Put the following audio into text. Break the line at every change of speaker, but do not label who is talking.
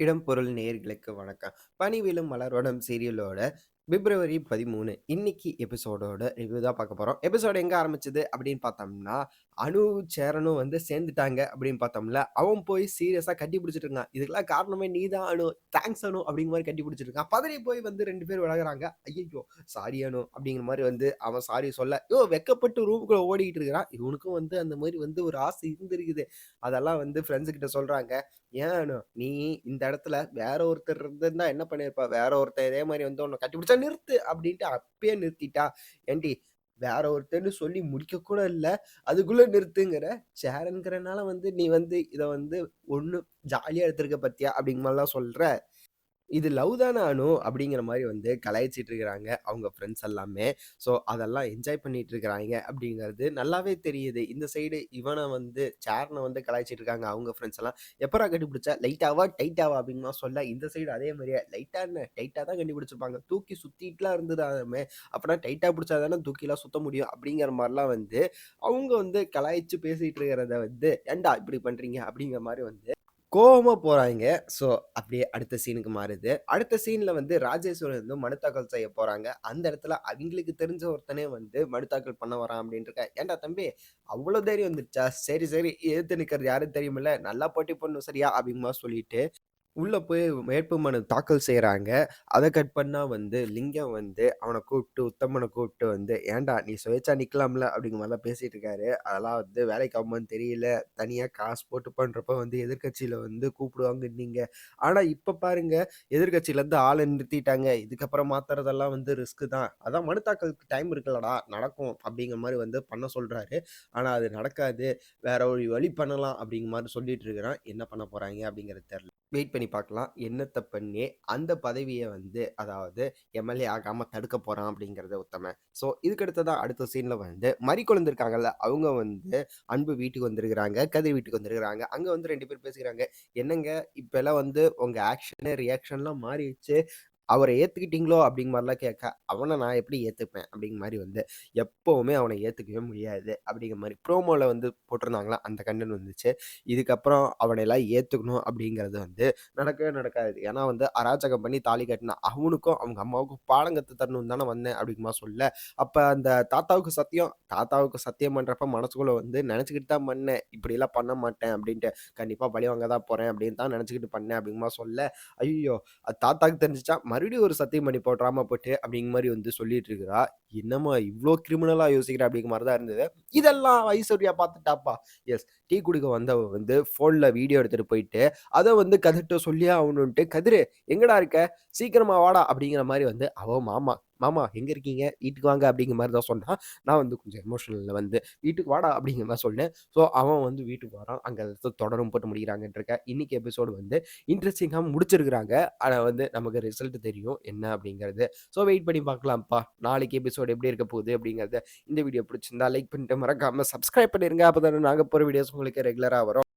இடம் பொருள் நேர்களுக்கு வணக்கம். பனிவிலும் மலரோடம் சீரியலோட பிப்ரவரி 13 இன்னைக்கு எபிசோடோட ரிவ்யூ தான் பார்க்க போகிறோம் எபிசோடு எங்கே ஆரம்பிச்சது அப்படின்னு பார்த்தோம்னா, அணு சேரனும் வந்து சேர்ந்துட்டாங்க அப்படின்னு பார்த்தோம்ல, அவன் போய் சீரியஸாக கட்டி பிடிச்சிட்டு இருக்கான். இதுக்கெல்லாம் காரணமே நீ தான் அனு. தேங்க்ஸ் அனு அப்படிங்கிற மாதிரி கட்டி பிடிச்சிட்டு இருக்கான். பதறி போய் வந்து 2 பேரும் விலகுறாங்க. ஐயோ சாரி அனு அப்படிங்கிற மாதிரி வந்து அவன் சாரி சொல்ல, ஐயோ வெட்கப்பட்டு ரூமுக்குள்ள ஓடிக்கிட்டு இருக்கிறான். இவனுக்கும் வந்து அந்த மாதிரி வந்து ஒரு ஆசை இருந்திருக்குது. அதெல்லாம் வந்து ஃப்ரெண்ட்ஸ் கிட்ட சொல்றாங்க. ஏன் அனு, நீ இந்த இடத்துல வேற ஒருத்தர் இருந்திருந்தா என்ன பண்ணிருப்பா வேற ஒருத்தன் இதே மாதிரி வந்து உன்னை கட்டி பிடிச்சா நிறுத்து அப்படின்ட்டு அப்பயே நிறுத்திட்டா. ஏன்டி வேற ஒருத்தன்னு சொல்லி முடிக்க கூட இல்ல. அதுக்குள்ள நிறுத்துங்கிற. சேரன்கிறனால வந்து நீ வந்து இதை வந்து ஒண்ணு ஜாலியா எடுத்திருக்க பாத்தியா? அப்படிங்கிற மாரிலாம் சொல்ற. இது லவ் தான அனு அப்படிங்கிற மாதிரி வந்து கலாய்ச்சிட்டு இருக்கிறாங்க அவங்க ஃப்ரெண்ட்ஸ் எல்லாமே. ஸோ அதெல்லாம் என்ஜாய் பண்ணிட்டு இருக்கிறாங்க அப்படிங்கிறது நல்லாவே தெரியுது. இந்த சைடு இவனை வந்து சேர்னை வந்து கலாய்ச்சிட்டு இருக்காங்க அவங்க ஃப்ரெண்ட்ஸ் எல்லாம். எப்பரா கண்டுபிடிச்சா லைட்டாவா? டைட்டாவா?" அப்படின்னுமா சொல்ல, இந்த சைடு அதே மாதிரியே லைட்டா என்ன? டைட்டா தான் கண்டுபிடிச்சிருப்பாங்க. தூக்கி சுத்திட்டுலாம் இருந்துடாமே. அப்பன்னா டைட்டா பிடிச்சா தானே தூக்கிலாம் சுத்த முடியும். அப்படிங்கிற மாதிரிலாம் வந்து அவங்க வந்து கலாய்ச்சி பேசிட்டு இருக்கிறத வந்து, "ஏன்டா இப்படி பண்றீங்க?" அப்படிங்கிற மாதிரி வந்து கோவமா போகிறாங்க ஸோ அப்படியே அடுத்த சீனுக்கு மாறுது. அடுத்த சீன்ல வந்து ராஜேஸ்வரன் வந்து மனு தாக்கல் செய்ய போறாங்க. அந்த இடத்துல அவங்களுக்கு தெரிஞ்ச ஒருத்தனே வந்து மனு தாக்கல் பண்ண வரான் அப்படின்ட்டு "ஏன்டா தம்பி அவ்வளோ தைரியம் வந்துருச்சா? சரி, சரி எதிர்த்து நிக்கிறது யாருன்னு தெரியுமில்ல. நல்லா போட்டி போடணும் சரியா?" அப்படிங்கிற மாரி சொல்லிட்டு, உள்ளே போய் வேட்புமனு தாக்கல் செய்கிறாங்க அதை கட் பண்ணால் வந்து லிங்கம் வந்து அவனை கூப்பிட்டு உத்தமனை கூப்பிட்டு வந்து, "ஏன்டா நீ சுயேச்சா நிற்கலாம்ல அப்படிங்கிற மாதிரிலாம் பேசிகிட்டு இருக்காரு. அதெல்லாம் வந்து வேலைக்கு ஆகுமான்னு தெரியல. தனியாக காசு போட்டு பண்ணுறப்ப வந்து எதிர்கட்சியில் வந்து கூப்பிடுவாங்கன்னீங்க. நீங்கள் ஆனால் இப்போ பாருங்கள் எதிர்கட்சியிலேருந்து ஆளை நிறுத்திட்டாங்க. இதுக்கப்புறம் மாத்துறதெல்லாம் வந்து ரிஸ்க்கு தான். அதான் மனு தாக்கலுக்கு டைம் இருக்குல்லடா, நடக்கும் அப்படிங்கிற மாதிரி வந்து பண்ண சொல்கிறாரு ஆனால் அது நடக்காது. வேற ஒரு வழி பண்ணலாம் அப்படிங்கிற மாதிரி சொல்லிட்டு இருக்கிறான். என்ன பண்ண போகிறாங்க அப்படிங்கிறது தெரில வெயிட் பண்ணி பார்க்கலாம். என்னத்தை பண்ணி அந்த பதவியை வந்து அதாவது எம்எல்ஏ ஆகாமல் தடுக்க போகிறான் அப்படிங்கிறத உத்தம ஸோ இதுக்கு தான் அடுத்த சீனில் வந்து மறி குழந்திருக்காங்கல்ல அவங்க வந்து அன்பு வீட்டுக்கு வந்திருக்கிறாங்க. கதிர் வீட்டுக்கு வந்திருக்கிறாங்க. அங்கே வந்து ரெண்டு பேரும் பேசுகிறாங்க "என்னங்க இப்போல்லாம் வந்து உங்கள் ஆக்ஷனு, ரியாக்ஷன்லாம் மாறிடுச்சு அவரை ஏற்றுக்கிட்டீங்களோ அப்படிங்கிற மாதிரிலாம் கேட்க, அவனை நான் எப்படி ஏற்றுப்பேன் அப்படிங்கிற மாதிரி வந்து, எப்போவுமே அவனை ஏற்றுக்கவே முடியாது அப்படிங்கிற மாதிரி ப்ரோமோவில் வந்து போட்டிருந்தாங்களா அந்த கன்டென்ட் வந்துச்சு. இதுக்கப்புறம் அவன எல்லாம் அப்படிங்கிறது வந்து நடக்கவே நடக்காது. ஏன்னா வந்து அராஜகம் பண்ணி தாலி கட்டினா அவனுக்கும், அவங்க அம்மாவுக்கும் பாடம் தரணும் தானே வந்தேன் அப்படிங்கமா சொல்ல, அப்போ அந்த தாத்தாவுக்கு சத்தியம் தாத்தாவுக்கு சத்தியம் பண்ணுறப்ப மனசுக்குள்ளே வந்து நினச்சிக்கிட்டு தான் பண்ணேன். இப்படிலாம் பண்ண மாட்டேன் அப்படின்ட்டு. கண்டிப்பாக பழி வாங்க தான் போகிறேன் அப்படின்னு தான் நினச்சிக்கிட்டு பண்ணேன் அப்படிங்கமா சொல்ல, ஐயோ அது தாத்தாவுக்கு தெரிஞ்சுச்சா மறுபடியும் ஒரு சத்தியம் பண்ணி போ ட்ராமா போட்டு அப்படிங்கிற மாதிரி வந்து சொல்லிட்டு இருக்கிறா. என்னம்மா இவ்வளோ கிரிமினலாக யோசிக்கிற அப்படிங்கிற மாதிரி தான் இருந்தது. இதெல்லாம் ஐஸ்வர்யா பார்த்துட்டாப்பா. எஸ் டீ குடிக்க வந்தவ வந்து ஃபோனில் வீடியோ எடுத்துகிட்டு போயிட்டு, அதை வந்து கதிர்ட்ட சொல்லியே ஆகணுன்ட்டு "கதிரு எங்கடா இருக்க? சீக்கிரமா வாடா" அப்படிங்கிற மாதிரி வந்து அவ மாமா, "மாமா எங்கே இருக்கீங்க? வீட்டுக்கு வாங்க" அப்படிங்கிற மாதிரி தான் சொன்னால் நான் வந்து கொஞ்சம் எமோஷனலில் வந்து, "வீட்டுக்கு வாடா" அப்படிங்கிற மாதிரி சொன்னேன். ஸோ அவன் வந்து வீட்டுக்கு வரான். அங்கே தொடரும் போட்டு முடிக்கிறாங்கன்ட்டு இருக்கேன். இன்னைக்கு எபிசோடு வந்து இன்ட்ரெஸ்டிங்காக முடிச்சிருக்கிறாங்க. ஆனால் வந்து நமக்கு ரிசல்ட் தெரியும் என்ன அப்படிங்கிறது. ஸோ வெயிட் பண்ணி பார்க்கலாம்ப்பா. நாளைக்கு எபிசோடு எப்படி இருக்க போகுது அப்படிங்கிறத இந்த வீடியோ பிடிச்சிருந்தா லைக் பண்ணிட்டு மறக்காமல் சப்ஸ்கிரைப் பண்ணிருங்க. அப்பதானே நாங்கள் போகிற வீடியோஸ் உங்களுக்கு ரெகுலராக வரும்.